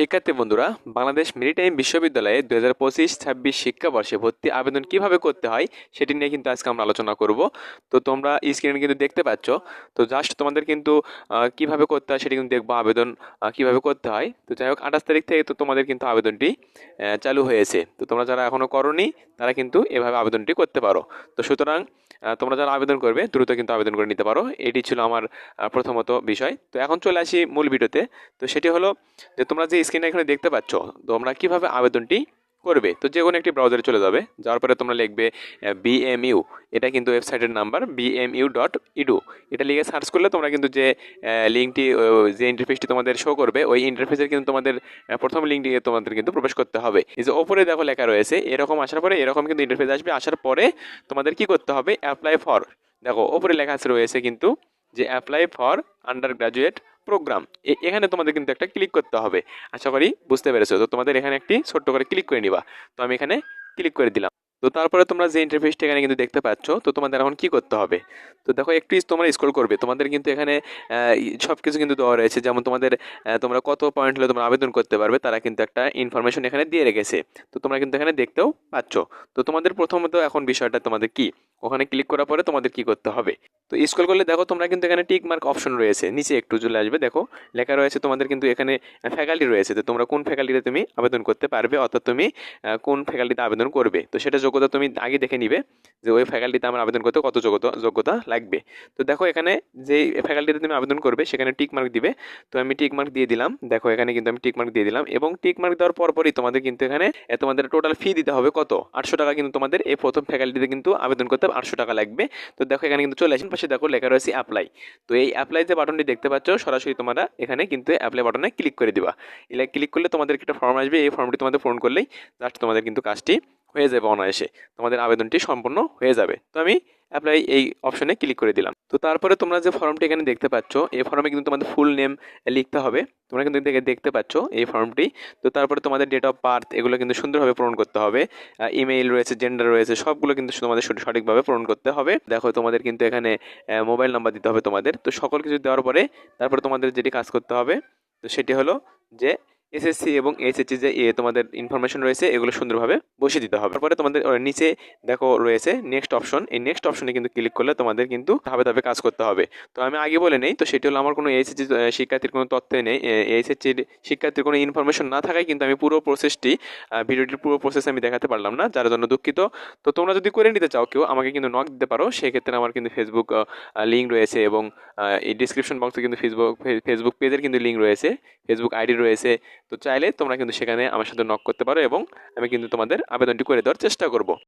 শিক্ষার্থী বন্ধুরা, বাংলাদেশ মেরিটাইম বিশ্ববিদ্যালয়ে দু হাজার পঁচিশ, ছাব্বিশ শিক্ষাবর্ষে ভর্তি আবেদন কীভাবে করতে হয় সেটি নিয়ে কিন্তু আজকে আমরা আলোচনা করব। তো তোমরা স্ক্রিনে কিন্তু দেখতে পাচ্ছ। তো জাস্ট তোমাদের কিন্তু কীভাবে করতে হয় সেটি কিন্তু দেখব আবেদন কীভাবে করতে হয়। তো যাই হোক, আঠাশ তারিখ থেকে তো তোমাদের কিন্তু আবেদনটি চালু হয়েছে। তো তোমরা যারা এখনও করনি, তারা কিন্তু এভাবে আবেদনটি করতে পারো। তো সুতরাং তোমরা যারা আবেদন করবে, দ্রুত কিন্তু আবেদন করে নিতে পারো। এটি ছিল আমার প্রথমত বিষয়। তো এখন চলে আসি মূল ভিডিওতে। তো সেটি হলো যে, তোমরা যে স্ক্রিনে এখানে দেখতে পাচ্ছ, তোমরা কীভাবে আবেদনটি করবে। তো যে কোনো একটি ব্রাউজারে চলে যাবে যাওয়ার পরে তোমরা লিখবে বিএমইউ এটা কিন্তু ওয়েবসাইটের নাম্বার বিএমইউ ডট ইডু এটা লিখে সার্চ করলে তোমরা কিন্তু যে লিঙ্কটি যে ইন্টারফেসটি তোমাদের শো করবে, ওই ইন্টারফেসের কিন্তু তোমাদের প্রথম লিঙ্কটি তোমাদের কিন্তু প্রবেশ করতে হবে। এই যে ওপরে দেখো লেখা রয়েছে, এরকম আসার পরে এরকম কিন্তু ইন্টারফেস আসবে। আসার পরে তোমাদের কি করতে হবে? অ্যাপ্লাই ফর দেখো, ওপরে লেখা আছে রয়েছে কিন্তু যে apply for undergraduate programme এখানে তোমাদের কিন্তু একটা ক্লিক করতে হবে। আশা করি বুঝতে পেরেছ। তো তোমাদের এখানে একটি ছোট্ট করে ক্লিক করে নিবা। তো আমি এখানে ক্লিক করে দিলাম। তো তারপরে তোমরা যে ইন্টারফেসটা এখানে কিন্তু দেখতে পাচ্ছ, তো তোমাদের এখন কি করতে হবে? তো দেখো, একটু তোমরা স্কোর করবে। তোমাদের কিন্তু এখানে সব কিছু কিন্তু দেওয়া রয়েছে। যেমন তোমাদের তোমরা কত পয়েন্ট হলে তোমরা আবেদন করতে পারবে, তারা কিন্তু একটা ইনফরমেশন এখানে দিয়ে রেখেছে। তো তোমরা কিন্তু এখানে দেখতেও পাচ্ছ। তো তোমাদের প্রথমত এখন বিষয়টা তোমাদের কি? ওখানে ক্লিক করার পরে তোমাদের কি করতে হবে? তো স্ক্রল করলে দেখো তোমরা কিন্তু এখানে টিক মার্ক অপশন রয়েছে। নিচে একটু চলে আসবে, দেখো লেখা রয়েছে তোমাদের কিন্তু এখানে ফ্যাকাল্টি রয়েছে। তো তোমরা কোন ফ্যাকাল্টিতে তুমি আবেদন করতে পারবে? অর্থাৎ তুমি কোন ফ্যাকাল্টিতে আবেদন করবে? তো সেটা যোগ্যতা তুমি আগে দেখে নিবে যে ওই ফ্যাকাল্টিতে আমার আবেদন করতে কত যোগ্যতা যোগ্যতা লাগবে। তো দেখো এখানে যে ফ্যাকাল্টিতে তুমি আবেদন করবে, সেখানে টিক মার্ক দিবে। তো আমি টিক মার্ক দিয়ে দিলাম। দেখো এখানে কিন্তু আমি টিক মার্ক দিয়ে দিলাম এবং টিক মার্ক দেওয়ার পরপরই তোমাদের কিন্তু এখানে তোমাদের টোটাল ফি দিতে হবে কত? আটশো টাকা কিন্তু তোমাদের এই প্রথম ফ্যাকাল্টিতে কিন্তু আবেদন করতে আটশো টাকা লাগবে। তো দেখো এখানে কিন্তু চলে আসেন, পাশে দেখো লেখা রয়েছে অ্যাপ্লাই তো এই অ্যাপ্লাই যে বাটনটি দেখতে পাচ্ছ, সরাসরি তোমরা এখানে কিন্তু অ্যাপ্লাই বাটনে ক্লিক করে দিবা। ক্লিক করলে তোমাদের একটা ফর্ম আসবে, এই ফর্মটি তোমাদের ফোন করলেই জাস্ট তোমাদের কিন্তু কাজটি হয়ে যাবে অনায়াসে। তোমাদের আবেদনটি সম্পূর্ণ হয়ে যাবে। তো আমি অ্যাপ্লাই এই অপশনে ক্লিক করে দিলাম। তো তারপরে তোমরা যে ফর্মটি এখানে দেখতে পাচ্ছ, এই ফর্মে কিন্তু তোমাদের ফুল নেম লিখতে হবে। তোমরা কিন্তু দেখে দেখতে পাচ্ছ, এই ফর্মটি তো তারপরে তোমাদের ডেট অফ বার্থ এগুলো কিন্তু সুন্দরভাবে পূরণ করতে হবে। ইমেইল রয়েছে জেন্ডার রয়েছে, সবগুলো কিন্তু তোমাদের সঠিক- সঠিকভাবে পূরণ করতে হবে। দেখো, তোমাদের কিন্তু এখানে মোবাইল নাম্বার দিতে হবে তোমাদের। তো সকল কিছু দেওয়ার পরে তারপরে তোমাদের যেটি কাজ করতে হবে, তো সেটি হলো যে এসএসসি এবং এইচএসসি যে এ তোমাদের ইনফরমেশন রয়েছে, এগুলো সুন্দরভাবে বসিয়ে দিতে হবে। তারপরে তোমাদের নিচে দেখো রয়েছে নেক্সট অপশন এই নেক্সট অপশনে কিন্তু ক্লিক করলে তোমাদের কিন্তু ধাপে ধাপে কাজ করতে হবে। তো আমি আগে বলে নেই, তো সেটি হলো আমার কোনো এইচএসসি শিক্ষার্থীর কোনো তথ্য নেই। এইচএসসির শিক্ষার্থীর কোনো ইনফরমেশন না থাকায় কিন্তু আমি পুরো প্রসেসটি ভিডিওটির পুরো প্রসেস আমি দেখাতে পারলাম না, যার জন্য দুঃখিত। তো তোমরা যদি করে নিতে চাও, কেউ আমাকে কিন্তু নক দিতে পারো। সেক্ষেত্রে আমার কিন্তু ফেসবুক লিঙ্ক রয়েছে এবং এই ডিসক্রিপশন বক্সে কিন্তু ফেসবুক ফেসবুক পেজের কিন্তু লিঙ্ক রয়েছে। ফেসবুক আইডি রয়েছে। তো চাইলে তোমরা কিন্তু সেখানে আমার সাথে নক করতে পারো এবং আমি কিন্তু তোমাদের আবেদনটি করে দেওয়ার চেষ্টা করব।